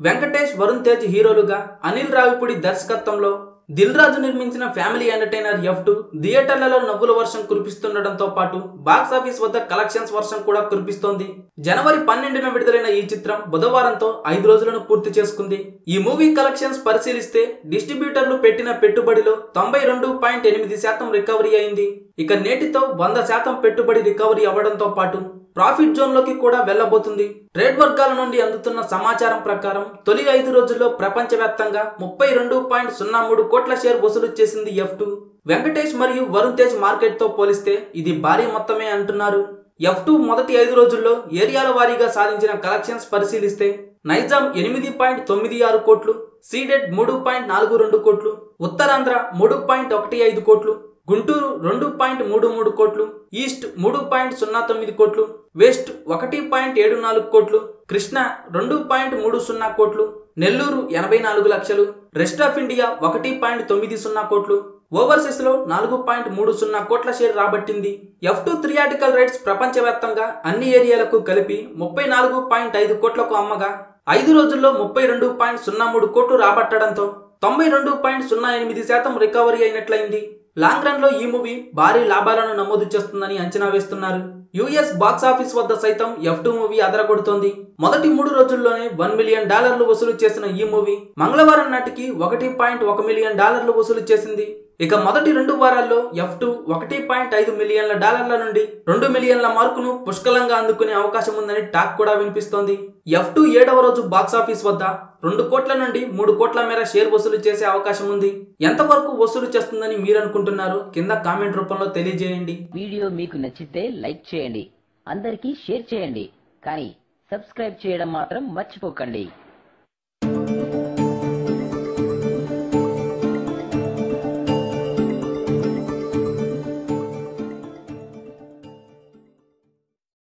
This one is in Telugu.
వెంకటేష్ వరుణ్ తేజ్ హీరోలుగా అనిల్ రావిపూడి దర్శకత్వంలో దిల్ రాజు నిర్మించిన ఫ్యామిలీ ఎంటర్టైనర్ ఎఫ్ టూ థియేటర్లలో నవ్వుల వర్షం కురిపిస్తుండటంతో పాటు బాక్స్ ఆఫీస్ వద్ద కలెక్షన్స్ వర్షం కూడా కురిపిస్తోంది. జనవరి పన్నెండున విడుదలైన ఈ చిత్రం బుధవారంతో ఐదు రోజులను పూర్తి చేసుకుంది. ఈ మూవీ కలెక్షన్స్ పరిశీలిస్తే డిస్ట్రిబ్యూటర్లు పెట్టిన పెట్టుబడిలో తొంభై రెండు పాయింట్ ఎనిమిది శాతం రికవరీ అయింది. ఇక నేటితో వంద శాతం పెట్టుబడి రికవరీ అవ్వడంతో పాటు ప్రాఫిట్ జోన్లోకి కూడా వెళ్ళబోతుంది ట్రేడ్ వర్గాల నుండి అందుతున్న సమాచారం ప్రకారం తొలి ఐదు రోజుల్లో ప్రపంచవ్యాప్తంగా ముప్పై రెండు పాయింట్ సున్నా మూడు కోట్ల షేర్ వసూలు చేసింది ఎఫ్ టూ. వెంకటేష్ మరియు వరుణ్ తేజ్ మార్కెట్తో పోలిస్తే ఇది భారీ మొత్తమే అంటున్నారు. ఎఫ్ టూ మొదటి ఐదు రోజుల్లో ఏరియాల వారీగా సాధించిన కలెక్షన్స్ పరిశీలిస్తే నైజాం ఎనిమిది పాయింట్ తొమ్మిది ఆరు కోట్లు సీడెడ్ మూడు పాయింట్ నాలుగు రెండు కోట్లు ఉత్తరాంధ్ర మూడు పాయింట్ ఒకటి ఐదు కోట్లు గుంటూరు రెండు పాయింట్ మూడు మూడు కోట్లు ఈస్ట్ మూడు పాయింట్ సున్నా తొమ్మిది కోట్లు వెస్ట్ ఒకటి పాయింట్ ఏడు నాలుగు కోట్లు కృష్ణ రెండు పాయింట్ మూడు సున్నా కోట్లు నెల్లూరు ఎనభై నాలుగు లక్షలు రెస్ట్ ఆఫ్ ఇండియా ఒకటి పాయింట్ తొమ్మిది సున్నా కోట్లు ఓవర్సీస్లో నాలుగు పాయింట్ మూడు సున్నా కోట్ల షేర్ రాబట్టింది. ఎఫ్ టూ థ్రియాటికల్ రైట్స్ ప్రపంచవ్యాప్తంగా అన్ని ఏరియాలకు కలిపి ముప్పై నాలుగు పాయింట్ ఐదు కోట్లకు అమ్మగా. ఐదు రోజుల్లో ముప్పై రెండు పాయింట్ సున్నా మూడు కోట్లు రాబట్టడంతో తొంభై రెండు పాయింట్ సున్నా ఎనిమిది శాతం రికవరీ అయినట్లయింది. లాంగ్ రన్లో ఈ మూవీ భారీ లాభాలను నమోదు చేస్తుందని అంచనా వేస్తున్నారు. యుఎస్ బాక్స్ ఆఫీస్ వద్ద సైతం ఎఫ్ టూ మూవీ అదరగొడుతోంది. మొదటి మూడు రోజుల్లోనే వన్ మిలియన్ డాలర్లు వసూలు చేసిన ఈ మూవీ మంగళవారం నాటికి ఒకటి పాయింట్ ఒక మిలియన్ డాలర్లు వసూలు చేసింది. ఇక మొదటి రెండు వారాల్లో ఎఫ్ టూ ఒకటి పాయింట్ ఐదు మిలియన్ల డాలర్ల నుండి రెండు మిలియన్ల మార్కును పుష్కలంగా అందుకునే అవకాశం ఉందని టాక్ కూడా వినిపిస్తోంది. ఎఫ్ టూ ఏడవ రోజు బాక్స్ ఆఫీస్ వద్ద రెండు కోట్ల నుండి మూడు కోట్ల మేర షేర్ వసూలు చేసే అవకాశం ఉంది. ఎంతవరకు వసూలు చేస్తుందని మీరు అనుకుంటున్నారు కింద కామెంట్ రూపంలో తెలియజేయండి. వీడియో మీకు నచ్చితే లైక్ చేయండి. అందరికీ షేర్ చేయండి. కానీ సబ్స్క్రైబ్ చేయడం మాత్రం మర్చిపోకండి.